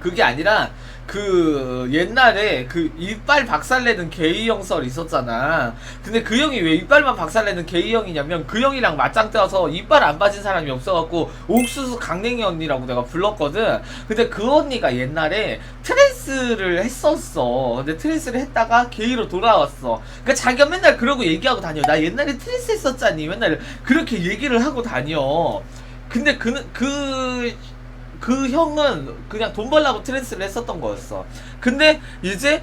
그게 아니라 그 옛날에 그 이빨 박살내는 게이 형설 있었잖아. 근데 그 형이 왜 이빨만 박살내는 게이 형이냐면 그 형이랑 맞짱 떠서 이빨 안 빠진 사람이 없어갖고 옥수수 강냉이 언니라고 내가 불렀거든. 근데 그 언니가 옛날에 트랜스를 했었어. 근데 트랜스를 했다가 게이로 돌아왔어. 그러니까 자기가 맨날 그러고 얘기하고 다녀. 나 옛날에 트랜스 했었잖니. 맨날 그렇게 얘기를 하고 다녀. 근데 그는 그, 그 형은 그냥 돈 벌라고 트랜스를 했었던 거였어. 근데 이제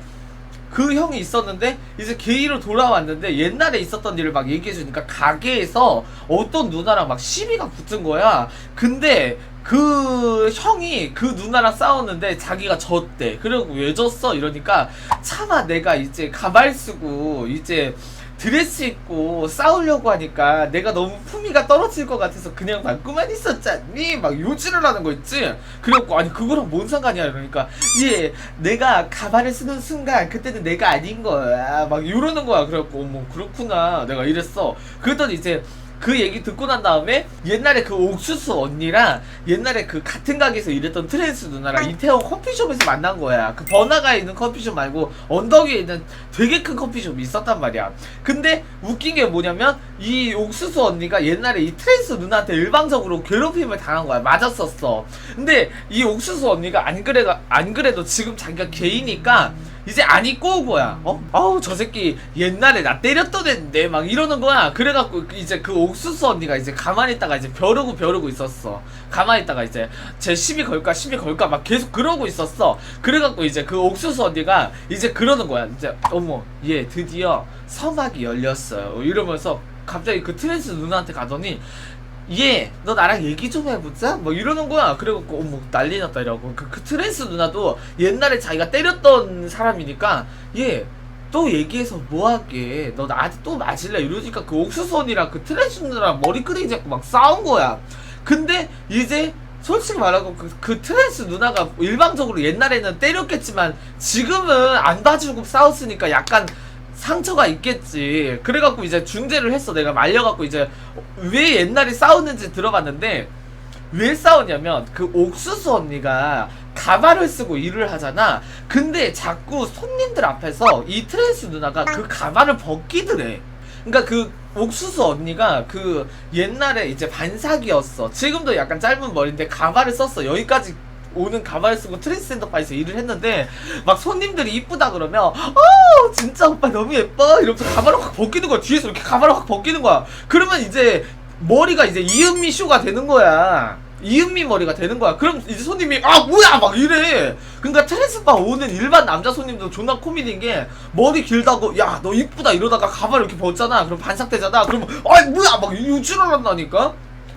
그 형이 있었는데 이제 게이로 돌아왔는데 옛날에 있었던 일을 막 얘기해 주니까 가게에서 어떤 누나랑 막 시비가 붙은 거야. 근데 그 형이 그 누나랑 싸웠는데 자기가 졌대. 그리고 왜 졌어? 이러니까 차마 내가 이제 가발 쓰고 이제 드레스 입고 싸우려고 하니까 내가 너무 품위가 떨어질 것 같아서 그냥 맞고만 있었잖니? 막 요지를 하는 거 있지? 그래갖고 아니 그거랑 뭔 상관이야? 이러니까 예 내가 가발을 쓰는 순간 그때는 내가 아닌 거야. 막 이러는 거야. 그래갖고 어머 그렇구나. 내가 이랬어. 그랬더니 이제 그 얘기 듣고 난 다음에 옛날에 그 옥수수 언니랑 옛날에 그 같은 가게에서 일했던 트랜스 누나랑 이태원 커피숍에서 만난 거야. 그 번화가에 있는 커피숍 말고 언덕 위에 있는 되게 큰 커피숍이 있었단 말이야. 근데 웃긴 게 뭐냐면 이 옥수수 언니가 옛날에 이 트랜스 누나한테 일방적으로 괴롭힘을 당한 거야. 맞았었어. 근데 이 옥수수 언니가 안 그래가 안 그래도 지금 자기가 게이니까 이제 안 입고 온 거야. 어? 아우 저 새끼 옛날에 나 때렸던 애인데 막 이러는 거야. 그래갖고 이제 그 옥수수 언니가 이제 가만히 있다가 이제 벼르고 벼르고 있었어. 가만히 있다가 이제 제 시비 걸까 시비 걸까 막 계속 그러고 있었어. 그래갖고 이제 그 옥수수 언니가 이제 그러는 거야. 이제 어머 얘 드디어 서막이 열렸어요. 이러면서 갑자기 그 트랜스 누나한테 가더니 얘, 너 나랑 얘기 좀 해보자? 뭐 이러는 거야. 그래갖고, 어머, 난리 났다. 이러고. 그, 그 트랜스 누나도 옛날에 자기가 때렸던 사람이니까, 얘, 또 얘기해서 뭐하게. 너 나한테 또 맞을래? 이러니까 그 옥수수 언니랑 그 트랜스 누나랑 머리 끄댕이 잡고 막 싸운 거야. 근데 이제, 솔직히 말하고 그, 그 트랜스 누나가 일방적으로 옛날에는 때렸겠지만, 지금은 안 봐주고 싸웠으니까 약간, 상처가 있겠지. 그래갖고 이제 중재를 했어. 내가 말려갖고 이제 왜 옛날에 싸웠는지 들어봤는데 왜 싸웠냐면 그 옥수수 언니가 가발을 쓰고 일을 하잖아. 근데 자꾸 손님들 앞에서 이 트랜스 누나가 그 가발을 벗기더래. 그러니까 그 옥수수 언니가 그 옛날에 이제 반삭이었어. 지금도 약간 짧은 머리인데 가발을 썼어. 여기까지 오는 가발을 쓰고 트랜스젠더 바에서 일을 했는데 막 손님들이 이쁘다 그러면 어 진짜 오빠 너무 예뻐? 이러면서 가발을 확 벗기는 거야. 뒤에서 이렇게 가발을 확 벗기는 거야. 그러면 이제 머리가 이제 이은미 쇼가 되는 거야. 이은미 머리가 되는 거야. 그럼 이제 손님이 아 뭐야! 막 이래. 그러니까 트랜스바 오는 일반 남자 손님도 존나 코미디인 게 머리 길다고 야 너 이쁘다 이러다가 가발 이렇게 벗잖아. 그럼 반삭되잖아. 그러면 아 뭐야! 막 유출을 한다니까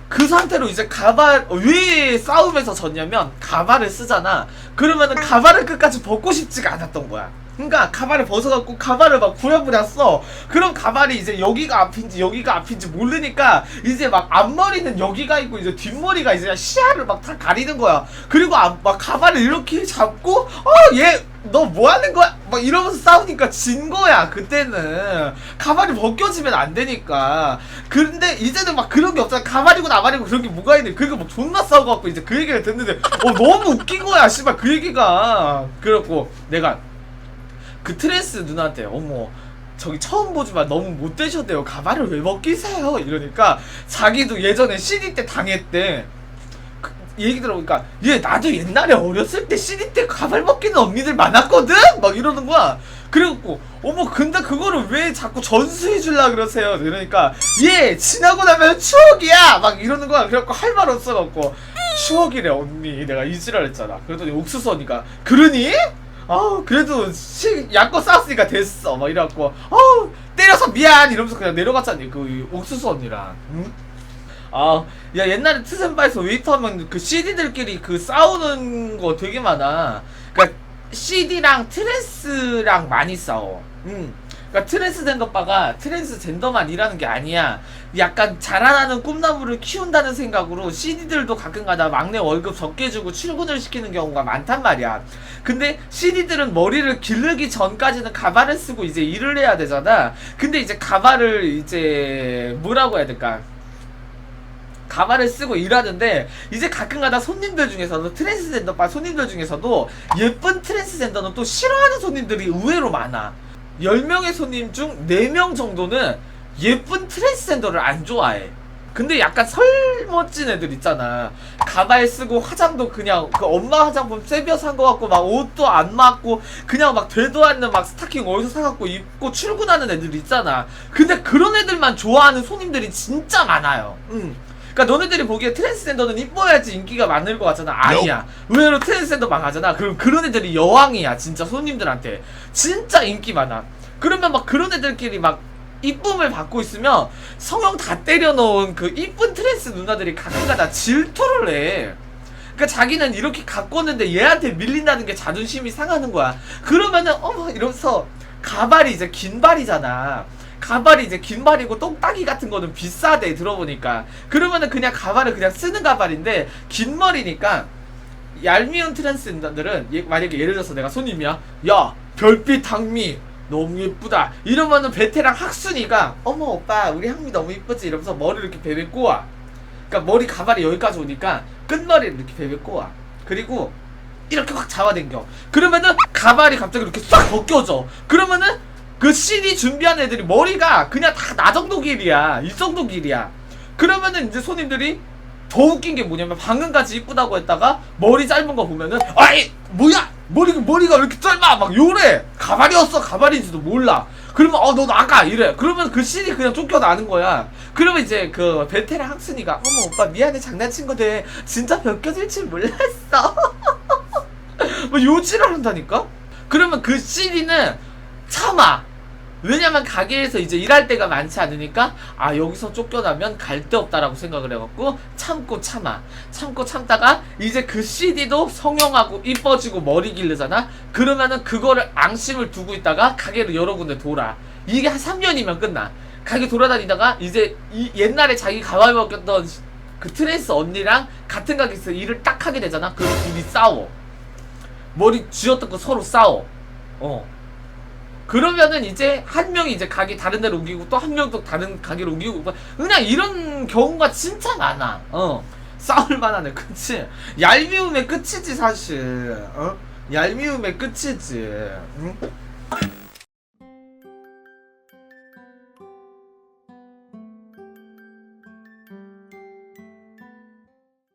그 상태로 이제 가발 왜 싸움에서 졌냐면 가발을 쓰잖아. 그러면은 가발을 끝까지 벗고 싶지가 않았던 거야. 그러니까 가발을 벗어갖고 가발을 막써 그럼 가발이 이제 여기가 앞인지 여기가 앞인지 모르니까 이제 막 앞머리는 여기가 있고 이제 뒷머리가 이제 시야를 막 다 가리는 거야. 그리고 앞- 막 가발을 이렇게 잡고 어얘 너 뭐 하는 거야? 막 이러면서 싸우니까 진 거야, 그때는. 가발이 벗겨지면 안 되니까. 근데 이제는 막 그런 게 없잖아. 가발이고 나발이고 그런 게 뭐가 있네. 그리고 막 존나 싸워갖고 이제 그 얘기를 듣는데, 어, 너무 웃긴 거야, 씨발, 그 얘기가. 그래갖고 내가 그 트랜스 누나한테, 어머. 저기 처음 보지만 너무 못되셨대요. 가발을 왜 벗기세요? 이러니까 자기도 예전에 CD 때 당했대. 그 얘기 들어보니까 얘 나도 옛날에 어렸을 때 CD 때 가발 벗기는 언니들 많았거든? 막 이러는 거야. 그래갖고 어머 근데 그거를 왜 자꾸 전수해 줄라 그러세요? 이러니까 얘 지나고 나면 추억이야! 막 이러는 거야. 그래갖고 할 말 없어갖고 추억이래 언니. 내가 이지랄 했잖아. 그랬더니 옥수수 언니가 그러니? 아 그래도 시, 약과 싸웠으니까 됐어. 막 이래갖고 어 때려서 미안! 이러면서 그냥 내려갔잖니 그 옥수수 언니랑. 응? 아, 야 옛날에 트센바에서 웨이터 하면 그 CD들끼리 그 싸우는 거 되게 많아. 그러니까 CD랑 트랜스랑 많이 싸워. 음. 그러니까 트랜스젠더 바가 트랜스젠더만 일하는 게 아니야. 약간 자라나는 꿈나무를 키운다는 생각으로 CD들도 가끔가다 막내 월급 적게 주고 출근을 시키는 경우가 많단 말이야. 근데 CD들은 머리를 기르기 전까지는 가발을 쓰고 이제 일을 해야 되잖아. 근데 이제 가발을 이제 뭐라고 해야 될까? 가발을 쓰고 일하는데 이제 가끔가다 손님들 중에서도 트랜스젠더 바 손님들 중에서도 예쁜 트랜스젠더는 또 싫어하는 손님들이 의외로 많아. 10명의 손님 중 4명 정도는 예쁜 트랜스젠더를 안 좋아해. 근데 약간 설멋진 애들 있잖아. 가발 쓰고 화장도 그냥 그 엄마 화장품 세비어 산거 같고 막 옷도 안 맞고 그냥 막 되도 않는 막 스타킹 어디서 사갖고 입고 출근하는 애들 있잖아. 근데 그런 애들만 좋아하는 손님들이 진짜 많아요. 응. 그러니까 너네들이 보기에 트랜스젠더는 이뻐야지 인기가 많을 것 같잖아 아니야 의외로 트랜스젠더 망하잖아 그럼 그런 애들이 여왕이야 진짜 손님들한테 진짜 인기 많아 그러면 막 그런 애들끼리 막 이쁨을 받고 있으면 성형 다 때려놓은 그 이쁜 트랜스 누나들이 가끔가다 질투를 해. 그러니까 자기는 이렇게 갖고 오는데 얘한테 밀린다는 게 자존심이 상하는 거야. 그러면은 어머 이러면서 가발이 이제 긴 발이잖아. 가발이 이제 긴 발이고 똥따기 같은 거는 비싸대 들어보니까. 그러면은 그냥 가발을 그냥 쓰는 가발인데 긴 머리니까 얄미운 트랜스젠더들은 얘- 만약에 예를 들어서 내가 손님이야. 야 별빛 항미 너무 예쁘다. 이러면은 베테랑 학순이가 어머 오빠 우리 항미 너무 예쁘지? 이러면서 머리를 이렇게 베베 꼬아. 그러니까 머리 가발이 여기까지 오니까 끝머리를 이렇게 베베 꼬아. 그리고 이렇게 확 잡아당겨. 그러면은 가발이 갑자기 이렇게 싹 벗겨져. 그러면은 그 CD 준비한 애들이 머리가 그냥 다 나 정도 길이야. 이 정도 길이야. 그러면은 이제 손님들이 더 웃긴 게 뭐냐면 방금까지 이쁘다고 했다가 머리 짧은 거 보면은 아이 뭐야? 머리 머리가 왜 이렇게 짧아? 막 요래. 가발이었어? 가발인지도 몰라. 그러면 어 너 나가! 이래. 그러면 그 CD 그냥 쫓겨나는 거야. 그러면 이제 그 베테랑 학순이가 어머 오빠 미안해. 장난친 건데 진짜 벗겨질 줄 몰랐어. 뭐 요지를 한다니까? 그러면 그 CD는 참아 왜냐면 가게에서 이제 일할 때가 많지 않으니까 아 여기서 쫓겨나면 갈 데 없다라고 생각을 해갖고 참고 참아. 참고 참다가 이제 그 CD도 성형하고 이뻐지고 머리 기르잖아? 그러면은 그거를 앙심을 두고 있다가 가게를 여러 군데 돌아. 이게 한 3년이면 끝나. 가게 돌아다니다가 이제 이 옛날에 자기 가발 벗겼던 그 트랜스 언니랑 같은 가게에서 일을 딱 하게 되잖아. 그럼 둘이 싸워. 머리 거 서로 싸워. 어 그러면은 이제 한 명이 이제 가게 다른 데로 옮기고 또 한 명 또 다른 가게로 옮기고 뭐 그냥 이런 경우가 진짜 많아. 어. 싸울 만하네. 그치? 얄미움의 끝이지 사실. 어? 얄미움의 끝이지. 응?